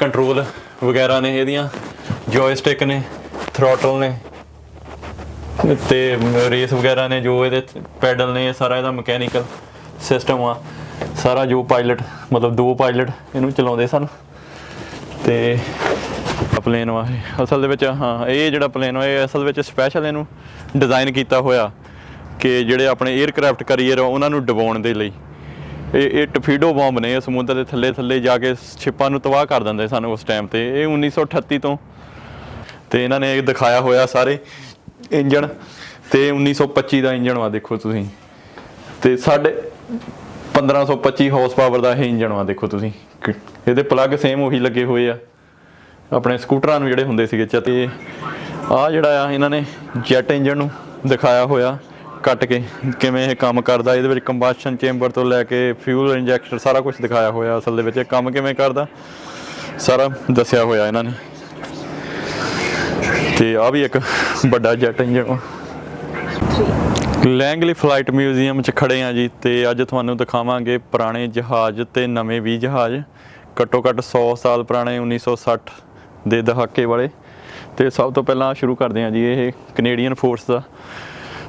Control ਵਗੈਰਾ ਨੇ ਇਹਦੀਆਂ ਜੋਇਸਟਿਕ ਨੇ ਥਰੋਟਲ ਨੇ, ਤੇ ਰੇਸ ਵਗੈਰਾ ਨੇ, ਜੋ ਇਹਦੇ ਪੈਡਲ ਨੇ ਸਾਰਾ ਇਹਦਾ ਮਕੈਨੀਕਲ ਸਿਸਟਮ ਆ। ਸਾਰਾ ਜੋ ਪਾਇਲਟ ਮਤਲਬ ਦੋ ਪਾਇਲਟ ਇਹਨੂੰ ਚਲਾਉਂਦੇ ਸਨ। ਤੇ ਪਲੇਨ ਵਾ ਇਹ। ਅਸਲ ਦੇ ਵਿੱਚ, ਹਾਂ, ਇਹ ਜਿਹੜਾ ਪਲੇਨ ਵਾ, ਇਹ ਅਸਲ ਵਿੱਚ ਸਪੈਸ਼ਲ ਇਹਨੂੰ ਡਿਜ਼ਾਈਨ ਕੀਤਾ ਹੋਇਆ ਕਿ ਜਿਹੜੇ ਆਪਣੇ 에ਅਰਕ੍ਰਾਫਟ ਕਰੀਅਰ ਆ, ਉਹਨਾਂ ਨੂੰ ਡਬਾਉਣ ਦੇ ਲਈ। ਇਹ ਇਹ ਟਫੀਡੋ ਬੰਬ ਨੇ, ਇਹ ਸਮੁੰਦਰ ਦੇ ਥੱਲੇ ਥੱਲੇ ਜਾ ਕੇ ਸ਼ਿਪਾਂ ਨੂੰ ਤਬਾਹ ਕਰ ਦਿੰਦੇ ਸਾਨੂੰ ਉਸ ਟਾਈਮ ਤੇ। ਇਹ 1938 ਤੋਂ। ਤੇ ਇਹਨਾਂ ਨੇ ਇਹ ਦਿਖਾਇਆ ਹੋਇਆ ਸਾਰੇ ਇੰਜਣ। ਤੇ 1925 ਦਾ ਇੰਜਣ ਵਾ, ਦੇਖੋ ਤੁਸੀਂ। ਤੇ ਸਾਡੇ 1525 ਹਾਰਸ ਪਾਵਰ ਦਾ ਇਹ ਇੰਜਣ ਵਾ, ਦੇਖੋ ਤੁਸੀਂ। ਇਹਦੇ ਪਲੱਗ ਸੇਮ ਉਹੀ ਲੱਗੇ ਹੋਏ ਆ। ਆਪਣੇ ਸਕੂਟਰਾਂ ਨੂੰ ਜਿਹੜੇ ਹੁੰਦੇ ਸੀਗੇ ਚ ਤੇ ਆ ਜਿਹੜਾ ਆ, ਇਹਨਾਂ ਨੇ ਜੈਟ ਇੰਜਣ ਨੂੰ ਦਿਖਾਇਆ ਹੋਇਆ। ਕੱਟ ਕੇ ਕਿਵੇਂ ਇਹ ਕੰਮ ਕਰਦਾ, ਇਹਦੇ ਵਿੱਚ ਕੰਬਸ਼ਨ ਚੇਂਬਰ ਤੋਂ ਲੈ ਕੇ ਫਿਊਲ ਇੰਜੈਕਟਰ ਸਾਰਾ ਕੁਝ ਦਿਖਾਇਆ ਹੋਇਆ ਅਸਲ ਦੇ ਵਿੱਚ, ਇਹ ਕੰਮ ਕਿਵੇਂ ਕਰਦਾ, ਸਾਰਾ ਦੱਸਿਆ ਹੋਇਆ ਇਹਨਾਂ ਨੇ। ਤੇ ਆ ਵੀ ਇੱਕ ਵੱਡਾ jet engine Langley flight museum 'ਚ ਖੜੇ ਆ ਜੀ, ਤੇ ਅੱਜ ਤੁਹਾਨੂੰ ਦਿਖਾਵਾਂਗੇ ਪੁਰਾਣੇ ਜਹਾਜ਼ ਤੇ ਨਵੇਂ ਵੀ ਜਹਾਜ਼। ਘੱਟੋ ਘੱਟ 100 ਸਾਲ ਪੁਰਾਣੇ 1960 ਦੇ ਦਹਾਕੇ ਵਾਲੇ। ਤੇ ਸਭ ਤੋਂ ਪਹਿਲਾਂ ਸ਼ੁਰੂ ਕਰਦੇ ਆ ਜੀ ਇਹ ਕੈਨੇਡੀਅਨ ਫੋਰਸ ਦਾ।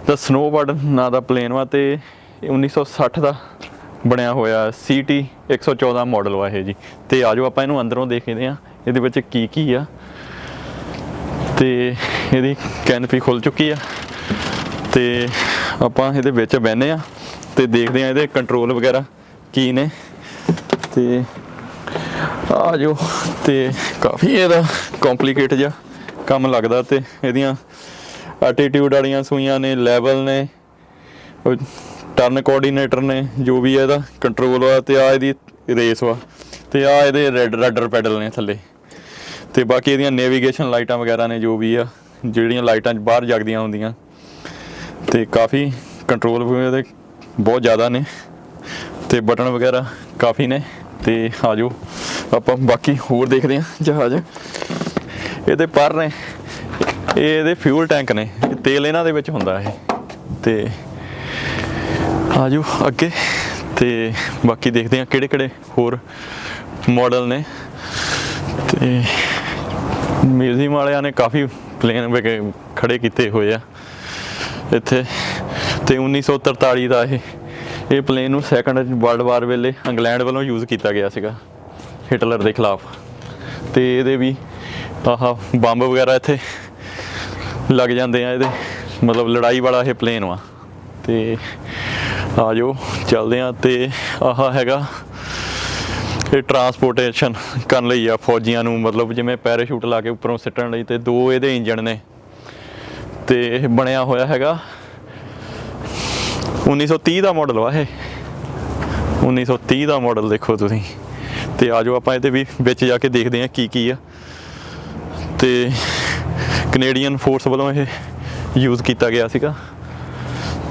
ਦਾ ਸਨੋਬਰਡ ਨਾਂ ਦਾ ਪਲੇਨ ਵਾ ਤੇ ਇਹ 1960 ਦਾ ਬਣਿਆ ਹੋਇਆ CT 114 ਮਾਡਲ ਵਾ ਇਹ ਜੀ। ਤੇ ਆਜੋ ਆਪਾਂ ਇਹਨੂੰ ਅੰਦਰੋਂ ਦੇਖਦੇ ਆ ਇਹਦੇ ਵਿੱਚ ਕੀ ਕੀ ਆ। ਤੇ ਇਹਦੀ ਕੈਨਪੀ ਖੁੱਲ ਚੁੱਕੀ ਆ। ਤੇ ਆਪਾਂ ਇਹਦੇ ਵਿੱਚ ਬਹਿਨੇ ਆ ਤੇ ਦੇਖਦੇ ਆ ਇਹਦੇ ਕੰਟਰੋਲ ਵਗੈਰਾ ਕੀ ਨੇ। ਤੇ ਆ ਜੋ ਤੇ ਕਾਫੀ ਇਹਦਾ ਕੰਪਲਿਕੇਟ ਜਿਹਾ ਕੰਮ ਲੱਗਦਾ ਤੇ ਇਹਦੀਆਂ ਐਟੀਟਿਊਡ ਵਾਲੀਆਂ ਸੂਈਆਂ ਨੇ ਲੈਵਲ ਨੇ ਟਰਨ ਕੋਆਰਡੀਨੇਟਰ ਨੇ, ਜੋ ਵੀ ਹੈ ਇਹਦਾ ਕੰਟਰੋਲ ਆ ਤੇ ਆ ਇਹਦੀ ਰੇਸ ਵਾ, ਤੇ ਆ ਇਹਦੇ ਰੈਡ ਰੈਡਰ ਪੈਡਲ ਨੇ ਥੱਲੇ। ਤੇ ਬਾਕੀ ਇਹਦੀਆਂ ਨੈਵੀਗੇਸ਼ਨ ਲਾਈਟਾਂ ਵਗੈਰਾ ਨੇ, ਜੋ ਵੀ ਆ, ਜਿਹੜੀਆਂ ਲਾਈਟਾਂ 'ਚ ਬਾਹਰ ਜਗਦੀਆਂ ਹੁੰਦੀਆਂ। ਤੇ ਕਾਫੀ ਕੰਟਰੋਲ ਇਹਦੇ ਬਹੁਤ ਜ਼ਿਆਦਾ ਨੇ, ਤੇ ਬਟਨ ਵਗੈਰਾ ਕਾਫੀ ਨੇ, ਤੇ ਆਜੋ ਆਪਾਂ ਬਾਕੀ ਹੋਰ ਦੇਖਦੇ ਹਾਂ ਜਹਾਜ਼। ਇਹਦੇ ਪਰ ਨੇ ਇਹ ਇਹਦੇ ਫਿਊਲ ਟੈਂਕ ਨੇ। ਤੇਲ ਇਹਨਾਂ ਦੇ ਵਿੱਚ ਹੁੰਦਾ ਇਹ। ਤੇ ਆਜੋ ਅੱਗੇ। ਤੇ ਬਾਕੀ ਦੇਖਦੇ ਹਾਂ ਕਿਹੜੇ ਕਿਹੜੇ ਹੋਰ ਮਾਡਲ ਨੇ। ਤੇ ਮਿਊਜ਼ੀਅਮ ਵਾਲਿਆਂ ਨੇ ਕਾਫੀ ਪਲੇਨ ਵਗੇ ਖੜੇ ਕੀਤੇ ਹੋਏ ਆ। ਇੱਥੇ ਤੇ 1943 ਦਾ ਇਹ ਇਹ ਪਲੇਨ ਨੂੰ ਸੈਕੰਡ ਵਰਲਡ ਵਾਰ ਵੇਲੇ ਇੰਗਲੈਂਡ ਵੱਲੋਂ ਯੂਜ਼ ਕੀਤਾ ਗਿਆ ਸੀਗਾ। ਹਿਟਲਰ ਦੇ ਖਿਲਾਫ। ਤੇ ਇਹਦੇ ਵੀ ਆਹ ਬੰਬ ਵਗੈਰਾ ਇੱਥੇ ਲੱਗ ਜਾਂਦੇ ਆ ਇਹਦੇ। ਮਤਲਬ ਲੜਾਈ ਵਾਲਾ ਇਹ ਪਲੇਨ ਵਾ। ਤੇ ਆਜੋ, ਚੱਲਦੇ ਆ ਤੇ ਆਹ ਹੈਗਾ ਇਹ ਟਰਾਂਸਪੋਰਟੇਸ਼ਨ ਕਰਨ ਲਈ ਆ ਫੌਜੀਆਂ ਨੂੰ। ਮਤਲਬ ਜਿਵੇਂ ਪੈਰਾਸ਼ੂਟ ਲਾ ਕੇ ਉੱਪਰੋਂ ਸਿੱਟਣ ਲਈ ਤੇ ਦੋ ਇਹਦੇ ਇੰਜਣ ਨੇ। ਤੇ ਇਹ ਬਣਿਆ ਹੋਇਆ ਹੈਗਾ 1930 ਦਾ ਮਾਡਲ ਵਾ ਇਹ। 1930 ਦਾ ਮਾਡਲ ਦੇਖੋ ਤੁਸੀਂ। ਤੇ ਆਜੋ ਆਪਾਂ ਇਹਦੇ ਵੀ ਵਿੱਚ ਜਾ ਕੇ ਦੇਖਦੇ ਹਾਂ ਕੀ ਕੀ ਆ। ਤੇ ਕੈਨੇਡੀਅਨ ਫੋਰਸ ਵੱਲੋਂ ਇਹ ਯੂਜ਼ ਕੀਤਾ ਗਿਆ ਸੀਗਾ।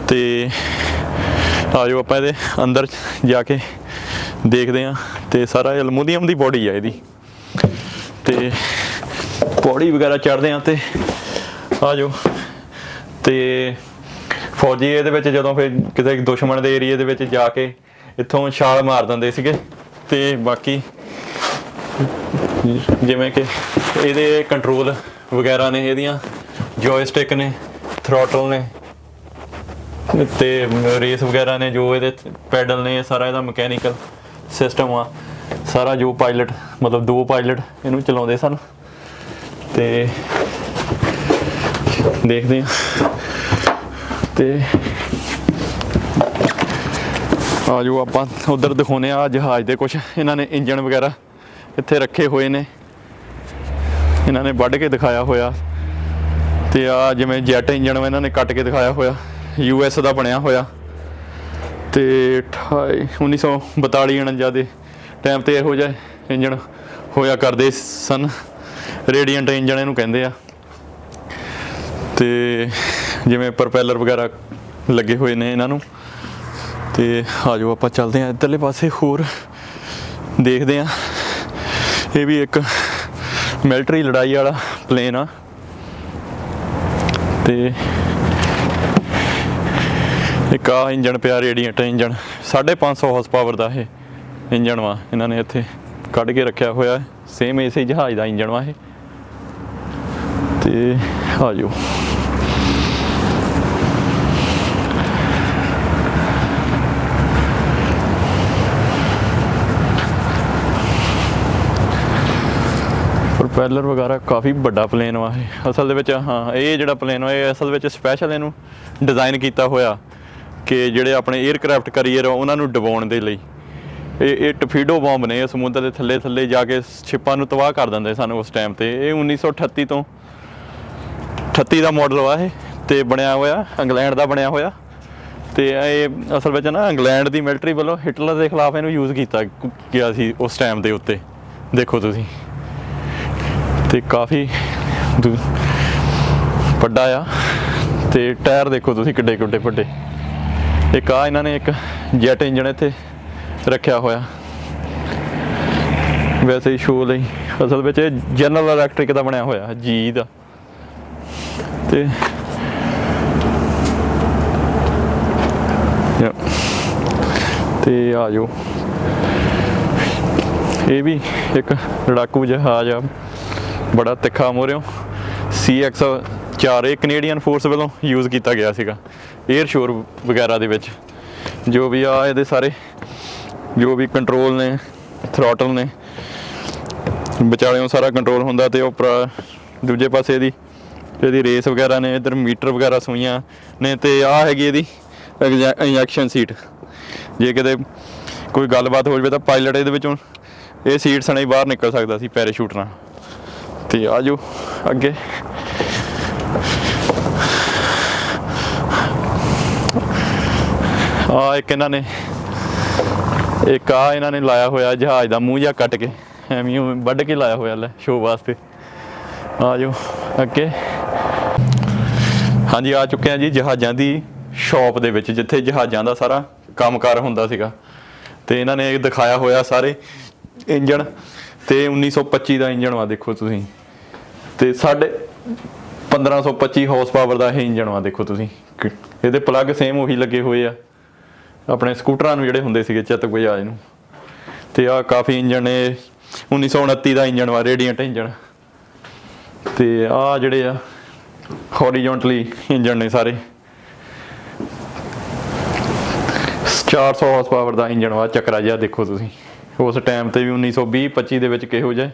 ਤੇ ਆਜੋ ਆਪਾਂ ਇਹਦੇ ਅੰਦਰ ਜਾ ਕੇ ਦੇਖਦੇ ਹਾਂ ਤੇ ਸਾਰਾ ਐਲੂਮੀਨੀਅਮ ਦੀ ਬੋਡੀ ਆ ਇਹਦੀ। ਤੇ ਪੌੜੀ ਵਗੈਰਾ ਚੜਦੇ ਆ ਤੇ ਆਜੋ। ਤੇ ਫੌਜੀ ਇਹਦੇ ਵਿੱਚ ਜਦੋਂ ਫਿਰ ਕਿਸੇ ਦੁਸ਼ਮਣ ਦੇ ਏਰੀਏ ਦੇ ਵਿੱਚ ਜਾ ਕੇ ਇੱਥੋਂ ਛਾਲ ਮਾਰ ਦਿੰਦੇ ਸੀਗੇ। ਤੇ ਬਾਕੀ ਜਿਵੇਂ ਕਿ ਇਹਦੇ ਕੰਟਰੋਲ ਵਗੈਰਾ ਨੇ ਇਹਦੀਆਂ ਜੋਇਸਟਿਕ ਨੇ ਥਰੋਟਲ ਨੇ, ਤੇ ਰੇਸ ਵਗੈਰਾ ਨੇ, ਜੋ ਇਹਦੇ ਪੈਡਲ ਨੇ ਸਾਰਾ ਇਹਦਾ ਮਕੈਨੀਕਲ ਸਿਸਟਮ ਆ। ਸਾਰਾ ਜੋ ਪਾਇਲਟ ਮਤਲਬ ਦੋ ਪਾਇਲਟ ਇਹਨੂੰ ਚਲਾਉਂਦੇ ਸਨ। ਤੇ ਦੇਖਦੇ ਹਾਂ ਤੇ ਜੋ ਆਪਾਂ ਉਧਰ ਦਿਖਾਉਨੇ ਆ ਜਹਾਜ਼ ਦੇ ਕੁਝ ਇਹਨਾਂ ਨੇ ਇੰਜਨ ਵਗੈਰਾ ਇੱਥੇ ਰੱਖੇ ਹੋਏ ਨੇ। ਇਹਨਾਂ ਨੇ ਵੱਢ ਕੇ ਦਿਖਾਇਆ ਹੋਇਆ ਤੇ ਆ ਜਿਵੇਂ ਜੈਟ ਇੰਜਨ ਇਹਨਾਂ ਨੇ ਕੱਟ ਕੇ ਦਿਖਾਇਆ ਹੋਇਆ ਯੂ ਐਸ ਦਾ ਬਣਿਆ ਹੋਇਆ। ਤੇ 28 1942 49 ਦੇ ਟਾਈਮ ਤੇ ਇਹੋ ਜਿਹਾ ਇੰਜਣ ਹੋਇਆ ਕਰਦੇ ਸਨ। ਰੇਡੀਅੰਟ ਇੰਜਣ ਇਹਨੂੰ ਕਹਿੰਦੇ ਆ। ਤੇ ਜਿਵੇਂ ਪ੍ਰੋਪੈਲਰ ਵਗੈਰਾ ਲੱਗੇ ਹੋਏ ਨੇ ਇਹਨਾਂ ਨੂੰ। ਤੇ ਆਜੋ ਆਪਾਂ ਚੱਲਦੇ ਆ ਇੱਧਰਲੇ ਪਾਸੇ ਹੋਰ ਦੇਖਦੇ ਆ। ਇਹ ਵੀ ਇੱਕ ਮਿਲਟਰੀ ਲੜਾਈ ਵਾਲਾ ਪਲੇਨ ਆ। ਤੇ ਇੱਕ ਆ ਇੰਜਨ ਪਿਆ ਰੇਡੀਏਟਰ ਇੰਜਨ 550 ਹਾਰਸ ਪਾਵਰ ਦਾ ਇਹ ਇੰਜਨ ਵਾ। ਇਹਨਾਂ ਨੇ ਇੱਥੇ ਕੱਢ ਕੇ ਰੱਖਿਆ ਹੋਇਆ। ਸੇਮ ਇਸੇ ਜਹਾਜ਼ ਦਾ ਇੰਜਣ ਵਾ ਇਹ। ਤੇ ਆ ਜਾਓ। ਪ੍ਰੋਪੈਲਰ ਵਗੈਰਾ ਕਾਫੀ ਵੱਡਾ ਪਲੇਨ ਵਾ ਇਹ। ਅਸਲ ਦੇ ਵਿੱਚ, ਹਾਂ, ਇਹ ਜਿਹੜਾ ਪਲੇਨ ਵਾ, ਇਹ ਅਸਲ ਵਿੱਚ ਸਪੈਸ਼ਲ ਇਹਨੂੰ ਡਿਜ਼ਾਈਨ ਕੀਤਾ ਹੋਇਆ ਕਿ ਜਿਹੜੇ ਆਪਣੇ 에ਅਰਕ੍ਰਾਫਟ ਕਰੀਅਰ ਉਹਨਾਂ ਨੂੰ ਡਬਾਉਣ ਦੇ ਲਈ। ਇਹ ਇਹ ਟਫੀਡੋ ਬੰਬ ਨੇ, ਇਹ ਸਮੁੰਦਰ ਦੇ ਥੱਲੇ ਥੱਲੇ ਜਾ ਕੇ ਛਿਪਾਂ ਨੂੰ ਤਬਾਹ ਕਰ ਦਿੰਦੇ ਸਨ ਉਸ ਟਾਈਮ ਤੇ। ਇਹ 1938 ਤੋਂ 38 ਦਾ ਮਾਡਲ ਵਾ ਇਹ, ਤੇ ਬਣਿਆ ਹੋਇਆ, ਇੰਗਲੈਂਡ ਦਾ ਬਣਿਆ ਹੋਇਆ। ਤੇ ਇਹ ਅਸਲ ਵਿੱਚ ਨਾ ਇੰਗਲੈਂਡ ਦੀ ਮਿਲਟਰੀ ਵੱਲੋਂ ਹਿਟਲਰ ਦੇ ਖਿਲਾਫ ਇਹਨੂੰ ਯੂਜ਼ ਕੀਤਾ ਗਿਆ ਸੀ ਉਸ ਟਾਈਮ ਦੇ ਉੱਤੇ। ਦੇਖੋ ਤੁਸੀਂ। ਤੇ ਕਾਫੀ ਵੱਡਾ ਆ। ਤੇ ਟਾਇਰ ਦੇਖੋ ਤੁਸੀਂ ਕਿੱਡੇ ਕਿੱਡੇ ਵੱਡੇ। ਇੱਕ ਆ ਇਹਨਾਂ ਨੇ ਇੱਕ ਜੈਟ ਇੰਜਨ ਇੱਥੇ ਰੱਖਿਆ ਹੋਇਆ। ਵੈਸੇ ਹੀ ਸ਼ੋਅ ਲਈ। ਅਸਲ ਵਿੱਚ ਇਹ ਜਨਰਲ ਇਲੈਕਟ੍ਰਿਕ ਦਾ ਬਣਿਆ ਹੋਇਆ ਜੀ ਦਾ। ਤੇ ਤੇ ਆ ਜਾਓ। ਇਹ ਵੀ ਇੱਕ ਲੜਾਕੂ ਜਹਾਜ਼ ਆ। ਬੜਾ ਤਿੱਖਾ ਮੋਰਿਓ CX 4 ਇਹ ਕੈਨੇਡੀਅਨ ਫੋਰਸ ਵੱਲੋਂ ਯੂਜ਼ ਕੀਤਾ ਗਿਆ ਸੀਗਾ 에ਅਰ ਸ਼ੋਰ ਵਗੈਰਾ ਦੇ ਵਿੱਚ। ਜੋ ਵੀ ਆ ਇਹਦੇ ਸਾਰੇ, ਜੋ ਵੀ ਕੰਟਰੋਲ ਨੇ ਥਰੋਟਲ ਨੇ ਵਿਚਾਲਿਓਂ ਸਾਰਾ ਕੰਟਰੋਲ ਹੁੰਦਾ ਤੇ ਉਹ ਉੱਪਰ ਦੂਜੇ ਪਾਸੇ ਇਹਦੀ ਇਹਦੀ ਰੇਸ ਵਗੈਰਾ ਨੇ, ਇਧਰ ਮੀਟਰ ਵਗੈਰਾ ਸੂਈਆਂ ਨੇ ਤੇ ਆ ਹੈਗੀ ਇਹਦੀ ਇੰਜੈਕਸ਼ਨ ਸੀਟ ਜੇ ਕਿਤੇ ਕੋਈ ਗੱਲਬਾਤ ਹੋ ਜਾਵੇ ਤਾਂ ਪਾਇਲਟ ਇਹਦੇ ਵਿੱਚੋਂ, ਇਹ ਸੀਟ ਸਣੇ ਬਾਹਰ ਨਿਕਲ ਸਕਦਾ ਸੀ ਪੈਰਾਸ਼ੂਟ ਨਾਲ। ਤੇ ਆਜੋ ਅੱਗੇ। ਆ ਇੱਕ ਇਹਨਾਂ ਨੇ, ਇੱਕ ਆ ਇਹਨਾਂ ਨੇ ਲਾਇਆ ਹੋਇਆ ਜਹਾਜ਼ ਦਾ ਮੂੰਹ ਜਿਹਾ ਕੱਟ ਕੇ, ਐਵੇਂ ਵੱਢ ਕੇ ਲਾਇਆ ਹੋਇਆ ਲੈ ਸ਼ੋਅ ਵਾਸਤੇ। ਆਜੋ ਅੱਗੇ। ਹਾਂਜੀ, ਆ ਚੁੱਕੇ ਆ ਜੀ ਜਹਾਜ਼ਾਂ ਦੀ ਸ਼ਾਪ ਦੇ ਵਿੱਚ, ਜਿੱਥੇ ਜਹਾਜ਼ਾਂ ਦਾ ਸਾਰਾ ਕੰਮਕਾਰ ਹੁੰਦਾ ਸੀਗਾ। ਤੇ ਇਹਨਾਂ ਨੇ ਦਿਖਾਇਆ ਹੋਇਆ ਸਾਰੇ ਇੰਜਣ, ਤੇ 1925 ਦਾ ਇੰਜਣ ਵਾ ਦੇਖੋ ਤੁਸੀਂ। ਤੇ ਸਾਡੇ 1525 ਹਾਰਸ ਪਾਵਰ ਦਾ ਇਹ ਇੰਜਣ ਵਾ ਦੇਖੋ ਤੁਸੀਂ। ਇਹਦੇ ਪਲੱਗ ਸੇਮ ਉਹੀ ਲੱਗੇ ਹੋਏ ਆ। ਆਪਣੇ ਸਕੂਟਰਾਂ ਨੂੰ ਜਿਹੜੇ ਹੁੰਦੇ ਸੀਗੇ ਚਤਕ ਬਜਾਜ ਨੂੰ ਤੇ ਆ ਕਾਫੀ ਇੰਜਣ ਨੇ 1929 ਦਾ ਇੰਜਣ ਵਾ ਰੇਡੀਅੰਟ ਇੰਜਣ ਤੇ ਆ ਜਿਹੜੇ ਆ ਹੌਰੀਜ਼ੌਂਟਲੀ ਇੰਜਣ ਨੇ ਸਾਰੇ। 400 ਹਾਰਸ ਪਾਵਰ ਦਾ ਇੰਜਣ ਵਾ, ਚੱਕਰਾ ਜਿਹਾ ਦੇਖੋ ਤੁਸੀਂ। ਉਸ ਟਾਈਮ ਤੇ ਵੀ 1920 25 ਦੇ ਵਿੱਚ ਕਿਹੋ ਜਿਹੇ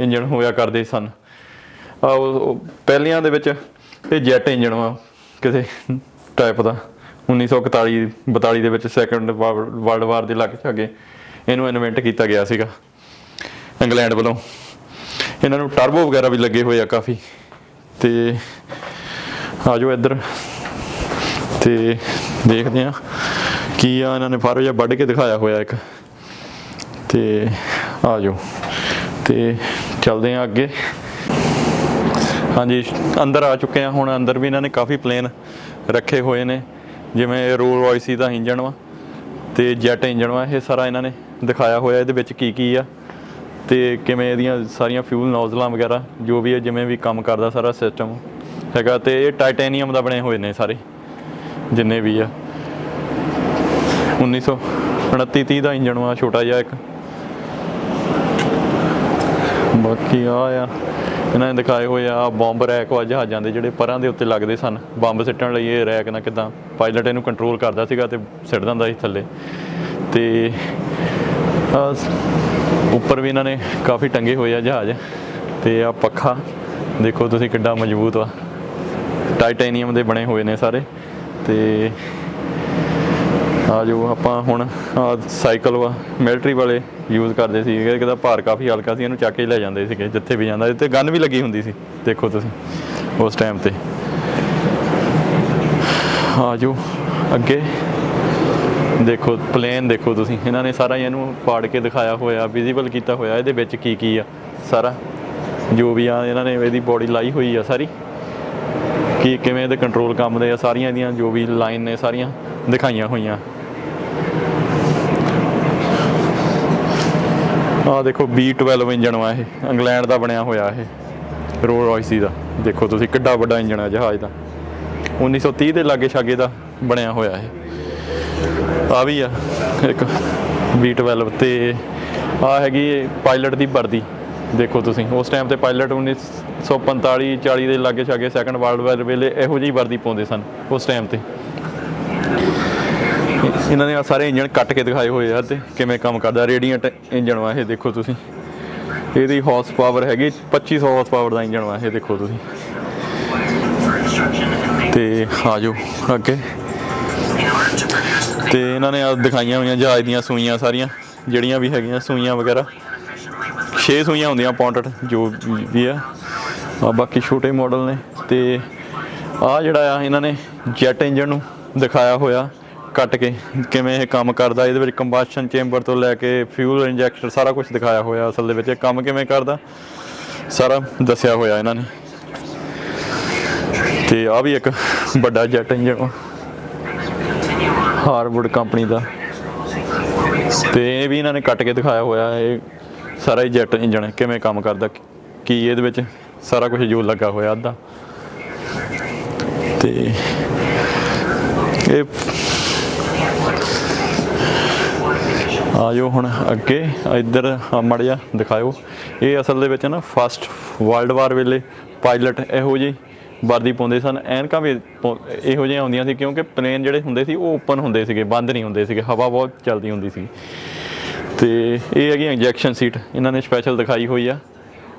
ਇੰਜਣ ਹੋਇਆ ਕਰਦੇ ਸਨ। ਪਹਿਲਿਆਂ ਦੇ ਵਿੱਚ ਇਹ ਜੈਟ ਇੰਜਣ ਵਾ, ਕਿਸੇ ਟਾਈਪ ਦਾ। 1941 42 ਦੇ ਵਿੱਚ ਸੈਕੰਡ ਵਰਲਡ ਵਾਰ ਦੇ ਲੱਗ ਛਾਗੇ ਇਹਨੂੰ ਇਨਵੈਂਟ ਕੀਤਾ ਗਿਆ ਸੀਗਾ, ਇੰਗਲੈਂਡ ਵੱਲੋਂ। ਇਹਨਾਂ ਨੂੰ ਟਰਬੋ ਵਗੈਰਾ ਵੀ ਲੱਗੇ ਹੋਏ ਆ ਕਾਫੀ। ਤੇ ਆਜੋ ਇੱਧਰ, ਤੇ ਦੇਖਦੇ ਆ ਕੀ ਆ ਇਹਨਾਂ ਨੇ ਫਾਰੋ ਜਿਹਾ ਵੱਢ ਕੇ ਦਿਖਾਇਆ ਹੋਇਆ ਇੱਕ। ਤੇ ਆਜੋ ਤੇ ਚੱਲਦੇ ਆ ਅੱਗੇ। ਹਾਂਜੀ, ਅੰਦਰ ਆ ਚੁੱਕੇ ਆ ਹੁਣ ਅੰਦਰ ਵੀ ਇਹਨਾਂ ਨੇ ਕਾਫੀ ਪਲੇਨ ਰੱਖੇ ਹੋਏ ਨੇ। ਜਿਵੇਂ ਰੋਲ ਰਾਇਸੀ ਦਾ ਇੰਜਣ ਵਾ ਤੇ ਜੈਟ ਇੰਜਣ ਵਾ, ਇਹ ਸਾਰਾ ਇਹਨਾਂ ਨੇ ਦਿਖਾਇਆ ਹੋਇਆ। ਇਹਦੇ ਵਿੱਚ ਕੀ ਕੀ ਆ ਤੇ ਕਿਵੇਂ ਇਹਦੀਆਂ ਸਾਰੀਆਂ ਫਿਊਲ ਨੋਜ਼ਲਾਂ ਵਗੈਰਾ, ਜੋ ਵੀ ਹੈ ਜਿਵੇਂ ਵੀ ਕੰਮ ਕਰਦਾ ਸਾਰਾ ਸਿਸਟਮ ਹੈਗਾ ਤੇ ਇਹ ਟਾਈਟੇਨੀਅਮ ਦਾ ਬਣੇ ਹੋਏ ਨੇ ਸਾਰੇ, ਜਿੰਨੇ ਵੀ ਆ। 1929 30 ਦਾ ਇੰਜਣ ਵਾ, ਛੋਟਾ ਜਿਹਾ ਇੱਕ। ਬਾਕੀ ਆ ਆ। ਇਹਨਾਂ ਨੇ ਦਿਖਾਏ ਹੋਏ ਆ ਬੰਬ ਰੈਕ ਵਾ ਜਹਾਜ਼ਾਂ ਦੇ ਜਿਹੜੇ ਪਰਾਂ ਦੇ ਉੱਤੇ ਲੱਗਦੇ ਸਨ। ਬੰਬ ਸਿੱਟਣ ਲਈ ਇਹ ਰੈਕ ਨਾ ਕਿਦਾਂ ਪਾਇਲਟ ਇਹਨੂੰ ਕੰਟਰੋਲ ਕਰਦਾ ਸੀਗਾ ਤੇ ਸਿੱਟ ਦਿੰਦਾ ਸੀ ਥੱਲੇ। ਤੇ ਉੱਪਰ ਵੀ ਇਹਨਾਂ ਨੇ ਕਾਫੀ ਟੰਗੇ ਹੋਏ ਆ ਜਹਾਜ਼। ਤੇ ਆ ਪੱਖਾ, ਦੇਖੋ ਤੁਸੀਂ ਕਿੱਡਾ ਮਜ਼ਬੂਤ ਵਾ। ਟਾਈਟੇਨੀਅਮ ਦੇ ਬਣੇ ਹੋਏ ਨੇ ਸਾਰੇ। ਤੇ ਆ ਜੋ ਆਪਾਂ ਹੁਣ ਸਾਈਕਲ ਵਾ ਮਿਲਟਰੀ ਵਾਲੇ ਯੂਜ਼ ਕਰਦੇ ਸੀ ਇਹਦਾ ਭਾਰ ਕਾਫੀ ਹਲਕਾ ਸੀ, ਇਹਨੂੰ ਚੱਕ ਕੇ ਲੈ ਜਾਂਦੇ ਸੀਗੇ, ਜਿੱਥੇ ਵੀ ਜਾਂਦਾ ਤੇ ਗਨ ਵੀ ਲੱਗੀ ਹੁੰਦੀ ਸੀ, ਦੇਖੋ ਤੁਸੀਂ, ਉਸ ਟਾਈਮ ਤੇ। ਆ ਜੋ ਅੱਗੇ। ਦੇਖੋ ਪਲੇਨ ਦੇਖੋ ਤੁਸੀਂ, ਇਹਨਾਂ ਨੇ ਸਾਰਾ ਇਹਨੂੰ ਪਾੜ ਕੇ ਦਿਖਾਇਆ ਹੋਇਆ ਵਿਜ਼ੀਬਲ ਕੀਤਾ ਹੋਇਆ, ਇਹਦੇ ਵਿੱਚ ਕੀ ਕੀ ਆ, ਸਾਰਾ, ਜੋ ਵੀ ਆ, ਇਹਨਾਂ ਨੇ ਇਹਦੀ ਬੋਡੀ ਲਾਈ ਹੋਈ ਆ ਸਾਰੀ। ਕੀ ਕਿਵੇਂ ਇਹਦੇ ਕੰਟਰੋਲ ਕੰਮ ਦੇ ਆ, ਸਾਰੀਆਂ ਇਹਦੀਆਂ ਜੋ ਵੀ ਲਾਈਨ ਨੇ, ਸਾਰੀਆਂ ਦਿਖਾਈਆਂ ਹੋਈਆਂ। ਆ ਦੇਖੋ B12 ਇੰਜਣ ਆ ਇਹ, ਇੰਗਲੈਂਡ ਦਾ ਬਣਿਆ ਹੋਇਆ ਇਹ ਰੋਲ ਰਾਇਸੀ ਦਾ। ਦੇਖੋ ਤੁਸੀਂ ਕਿੱਡਾ ਵੱਡਾ ਇੰਜਣ ਆ ਜਹਾਜ਼ ਦਾ। 1930 ਦੇ ਲਾਗੇ ਛਾਗੇ ਦਾ ਬਣਿਆ ਹੋਇਆ ਇਹ। ਆ ਵੀ ਆ, ਇੱਕ B12 ਤੇ ਆ ਹੈਗੀ ਪਾਇਲਟ ਦੀ ਵਰਦੀ। ਦੇਖੋ ਤੁਸੀਂ, ਉਸ ਟਾਈਮ ਤੇ ਪਾਇਲਟ 1945 40 ਦੇ ਲਾਗੇ ਛਾਗੇ ਸੈਕੰਡ ਵਰਲਡ ਵਾਰ ਵੇਲੇ ਇਹੋ ਜਿਹੀ ਵਰਦੀ ਪਾਉਂਦੇ ਸਨ, ਉਸ ਟਾਈਮ ਤੇ। ਇਹਨਾਂ ਨੇ ਆਹ ਸਾਰੇ ਇੰਜਣ ਕੱਟ ਕੇ ਦਿਖਾਏ ਹੋਏ ਆ ਤੇ ਕਿਵੇਂ ਕੰਮ ਕਰਦਾ ਰੇਡੀਅੰਟ ਇੰਜਣ ਵਾ ਇਹ ਦੇਖੋ ਤੁਸੀਂ। ਇਹਦੀ ਹਾਰਸ ਪਾਵਰ ਹੈਗੀ 2500 ਹਾਰਸ ਪਾਵਰ ਦਾ ਇੰਜਣ ਵਾ ਇਹ ਦੇਖੋ ਤੁਸੀਂ। ਤੇ ਆ ਜਾਓ ਅੱਗੇ। ਤੇ ਇਹਨਾਂ ਨੇ ਆ ਦਿਖਾਈਆਂ ਹੋਈਆਂ ਜਹਾਜ਼ ਦੀਆਂ ਸੂਈਆਂ ਸਾਰੀਆਂ, ਜਿਹੜੀਆਂ ਵੀ ਹੈਗੀਆਂ ਸੂਈਆਂ ਵਗੈਰਾ। 6 ਸੂਈਆਂ ਹੁੰਦੀਆਂ ਪੌਂਟਡ ਜੋ ਵੀ ਆ। ਆ ਬਾਕੀ ਛੋਟੇ ਮਾਡਲ ਨੇ ਤੇ ਆ ਜਿਹੜਾ ਆ, ਇਹਨਾਂ ਨੇ ਜੈਟ ਇੰਜਨ ਨੂੰ ਦਿਖਾਇਆ ਹੋਇਆ। ਕੱਟ ਕੇ ਕਿਵੇਂ ਇਹ ਕੰਮ ਕਰਦਾ, ਇਹਦੇ ਵਿੱਚ ਕੰਬਸ਼ਨ ਚੇਂਬਰ ਤੋਂ ਲੈ ਕੇ ਫਿਊਲ ਇੰਜੈਕਟਰ ਸਾਰਾ ਕੁਝ ਦਿਖਾਇਆ ਹੋਇਆ ਅਸਲ ਦੇ ਵਿੱਚ। ਇਹ ਕੰਮ ਕਿਵੇਂ ਕਰਦਾ, ਸਾਰਾ ਦੱਸਿਆ ਹੋਇਆ ਇਹਨਾਂ ਨੇ। ਤੇ ਆ ਵੀ ਇੱਕ ਵੱਡਾ ਜੈਟ ਇੰਜਨ ਹਾਰਵੁੱਡ ਕੰਪਨੀ ਦਾ। ਤੇ ਇਹ ਵੀ ਇਹਨਾਂ ਨੇ ਕੱਟ ਕੇ ਦਿਖਾਇਆ ਹੋਇਆ, ਇਹ ਸਾਰਾ ਹੀ ਜੈਟ ਇੰਜਨ ਕਿਵੇਂ ਕੰਮ ਕਰਦਾ, ਕੀ ਇਹਦੇ ਵਿੱਚ ਸਾਰਾ ਕੁਝ ਜੋ ਲੱਗਾ ਹੋਇਆ ਅੱਧਾ। ਤੇ ਇਹ ਆਜੋ ਹੁਣ ਅੱਗੇ, ਇੱਧਰ ਮੜ ਜਾ ਦਿਖਾਇਓ। ਇਹ ਅਸਲ ਦੇ ਵਿੱਚ ਨਾ ਫਸਟ ਵਰਲਡ ਵਾਰ ਵੇਲੇ ਪਾਇਲਟ ਇਹੋ ਜਿਹੀ ਵਰਦੀ ਪਾਉਂਦੇ ਸਨ। ਐਨਕਾਂ ਵੀ ਪਾ- ਇਹੋ ਜਿਹੀਆਂ ਹੁੰਦੀਆਂ ਸੀ ਕਿਉਂਕਿ ਪਲੇਨ ਜਿਹੜੇ ਹੁੰਦੇ ਸੀ ਉਹ ਓਪਨ ਹੁੰਦੇ ਸੀਗੇ, ਬੰਦ ਨਹੀਂ ਹੁੰਦੇ ਸੀਗੇ, ਹਵਾ ਬਹੁਤ ਚੱਲਦੀ ਹੁੰਦੀ ਸੀ। ਤੇ ਇਹ ਹੈਗੀ ਇੰਜੈਕਸ਼ਨ ਸੀਟ ਇਹਨਾਂ ਨੇ ਸਪੈਸ਼ਲ ਦਿਖਾਈ ਹੋਈ ਆ।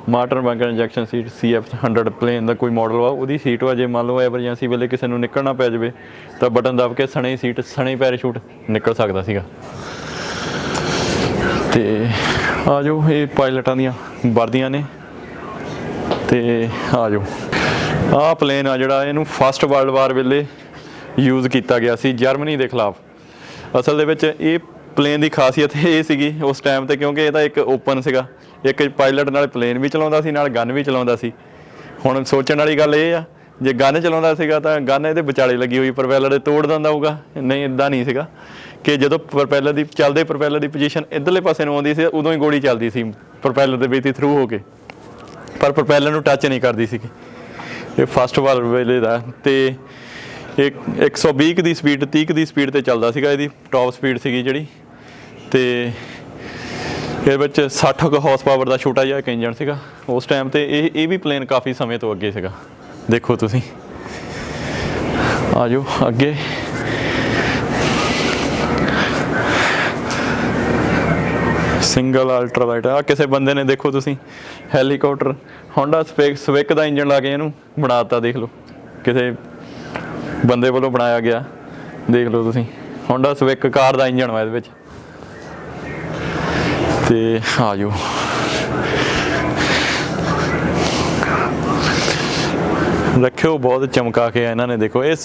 Martin Baker injection seat CF100 plane ਦਾ ਕੋਈ ਮਾਡਲ ਵਾ, ਉਹਦੀ ਸੀਟ ਵਾ, ਜੇ ਮੰਨ ਲਓ ਐਮਰਜੈਂਸੀ ਵੇਲੇ ਕਿਸੇ ਨੂੰ ਨਿਕਲਣਾ ਪੈ ਜਾਵੇ, ਤਾਂ ਬਟਨ ਦਬ ਕੇ ਸਣੇ ਸੀਟ ਸਣੇ ਪੈਰਾਸ਼ੂਟ ਨਿਕਲ ਸਕਦਾ ਸੀਗਾ। ਤੇ ਆ ਜਾਓ ਇਹ ਪਾਇਲਟਾਂ ਦੀਆਂ ਵਰਦੀਆਂ ਨੇ। ਤੇ ਆ ਜਾਓ ਆਹ ਪਲੇਨ ਆ ਜਿਹੜਾ, ਇਹਨੂੰ ਫਸਟ ਵਰਲਡ ਵਾਰ ਵੇਲੇ ਯੂਜ਼ ਕੀਤਾ ਗਿਆ ਸੀ ਜਰਮਨੀ ਦੇ ਖਿਲਾਫ। ਅਸਲ ਦੇ ਵਿੱਚ ਇਹ ਪਲੇਨ ਦੀ ਖਾਸੀਅਤ ਇਹ ਸੀਗੀ ਉਸ ਟਾਈਮ ਤੇ, ਕਿਉਂਕਿ ਇਹ ਤਾਂ ਇੱਕ ਓਪਨ ਸੀਗਾ। ਇੱਕ ਪਾਇਲਟ ਨਾਲ ਪਲੇਨ ਵੀ ਚਲਾਉਂਦਾ ਸੀ, ਨਾਲ ਗਨ ਵੀ ਚਲਾਉਂਦਾ ਸੀ। ਹੁਣ ਸੋਚਣ ਵਾਲੀ ਗੱਲ ਇਹ ਆ, ਜੇ ਗਨ ਚਲਾਉਂਦਾ ਸੀਗਾ ਤਾਂ ਗਨ ਇਹਦੇ ਵਿਚਾਲੇ ਲੱਗੀ ਹੋਈ ਪ੍ਰੋਪੈਲਰ ਦੇ ਤੋੜ ਦਿੰਦਾ ਹੋਊਗਾ। ਨਹੀਂ ਇਦਾਂ ਨਹੀਂ ਸੀਗਾ। ਕਿ ਜਦੋਂ ਪ੍ਰੋਪੈਲਰ ਦੀ ਚੱਲਦੇ ਪ੍ਰੋਪੈਲਰ ਦੀ ਪੋਜੀਸ਼ਨ ਇਧਰਲੇ ਪਾਸੇ ਨੂੰ ਆਉਂਦੀ ਸੀ, ਉਦੋਂ ਹੀ ਗੋਲੀ ਚੱਲਦੀ ਸੀ ਪ੍ਰੋਪੈਲਰ ਦੇ ਵਿੱਚ ਥਰੂ ਹੋ ਕੇ। ਪਰ ਪ੍ਰੋਪੈਲਰ ਨੂੰ ਟੱਚ ਨਹੀਂ ਕਰਦੀ ਸੀਗੀ। ਇਹ ਫਸਟ ਵਾਰ ਵੇਲੇ ਦਾ ਤੇ ਇੱਕ 120 ਕੁ ਦੀ ਸਪੀਡ 30 ਕੁ ਦੀ ਸਪੀਡ ਤੇ ਚੱਲਦਾ ਸੀਗਾ ਇਹਦੀ ਟਾਪ ਸਪੀਡ ਸੀਗੀ ਜਿਹੜੀ। ਤੇ ਇਹਦੇ ਵਿੱਚ 60 ਕੁ ਹਾਰਸ ਪਾਵਰ ਦਾ ਛੋਟਾ ਜਿਹਾ ਇੱਕ ਇੰਜਨ ਸੀਗਾ। ਉਸ ਟਾਈਮ ਤੇ ਇਹ ਇਹ ਵੀ ਪਲੇਨ ਕਾਫੀ ਸਮੇਂ ਤੋਂ ਅੱਗੇ ਸੀਗਾ। ਦੇਖੋ ਤੁਸੀਂ। ਆਜੋ, ਅੱਗੇ। ਸਿੰਗਲ ਅਲਟਰਾ ਆ ਕਿਸੇ ਬੰਦੇ ਨੇ ਦੇਖੋ ਤੁਸੀਂ, ਹੈਲੀਕਾਪਟਰ, Honda ਸਪੇਕ ਸਵਿਕ ਦਾ ਇੰਜਨ ਲਾ ਕੇ ਇਹਨੂੰ ਬਣਾਤਾ, ਦੇਖ ਲਓ। ਕਿਸੇ ਬੰਦੇ ਵੱਲੋਂ ਬਣਾਇਆ ਗਿਆ, ਦੇਖ ਲਓ ਤੁਸੀਂ। Honda ਸਵਿਕ ਕਾਰ ਦਾ ਇੰਜਨ ਵਾ ਇਹਦੇ ਵਿੱਚ। ਤੇ ਆ ਰੱਖਿਓ, ਬਹੁਤ ਚਮਕਾ ਕੇ ਆ ਇਹਨਾਂ ਨੇ, ਦੇਖੋ। ਇਹ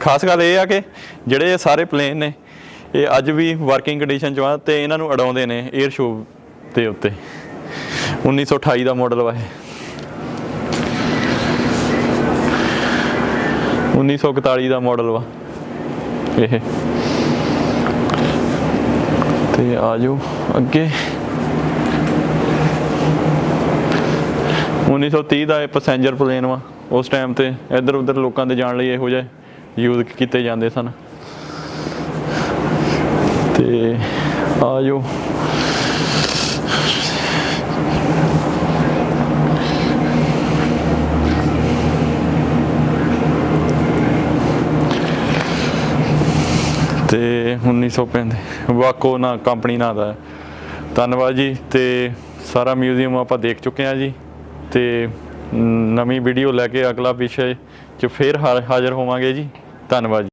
ਖਾਸ ਗੱਲ ਇਹ ਆ ਕਿ ਜਿਹੜੇ ਸਾਰੇ ਪਲੇਨ ਨੇ ਇਹ ਅੱਜ ਵੀ ਵਰਕਿੰਗ ਕੰਡੀਸ਼ਨ 'ਚ ਆ ਤੇ ਇਹਨਾਂ ਨੂੰ ਉਡਾਉਂਦੇ ਨੇ 에ਅਰ ਸ਼ੋ ਦੇ ਉੱਤੇ। 1928 ਦਾ ਮਾਡਲ ਵਾ ਇਹ। 1941 ਦਾ ਮਾਡਲ ਵਾ ਇਹ। ਤੇ ਆ ਜਾਓ ਅੱਗੇ 1930 ਦਾ ਇਹ ਪੈਸੇਂਜਰ ਪਲੇਨ ਵਾ। ਉਸ ਟਾਈਮ ਤੇ ਇੱਧਰ ਉੱਧਰ ਲੋਕਾਂ ਦੇ ਜਾਣ ਲਈ ਇਹੋ ਜਿਹੇ ਯੂਜ਼ ਕੀਤੇ ਜਾਂਦੇ ਸਨ। ਤੇ ਆ ਜਾਓ ਤੇ 1935 ਵਾਕੋ ਨਾ, ਕੰਪਨੀ ਨਾਂ ਦਾ। ਧੰਨਵਾਦ ਜੀ, ਤੇ ਸਾਰਾ ਮਿਊਜ਼ੀਅਮ ਆਪਾਂ ਦੇਖ ਚੁੱਕੇ ਹਾਂ ਜੀ। ਤੇ ਨਵੀਂ ਵੀਡੀਓ ਲੈ ਕੇ ਅਗਲਾ ਵਿਸ਼ੇ 'ਚ ਫੇਰ ਹਾ- ਹਾਜ਼ਰ ਹੋਵਾਂਗੇ ਜੀ। ਧੰਨਵਾਦ ਜੀ।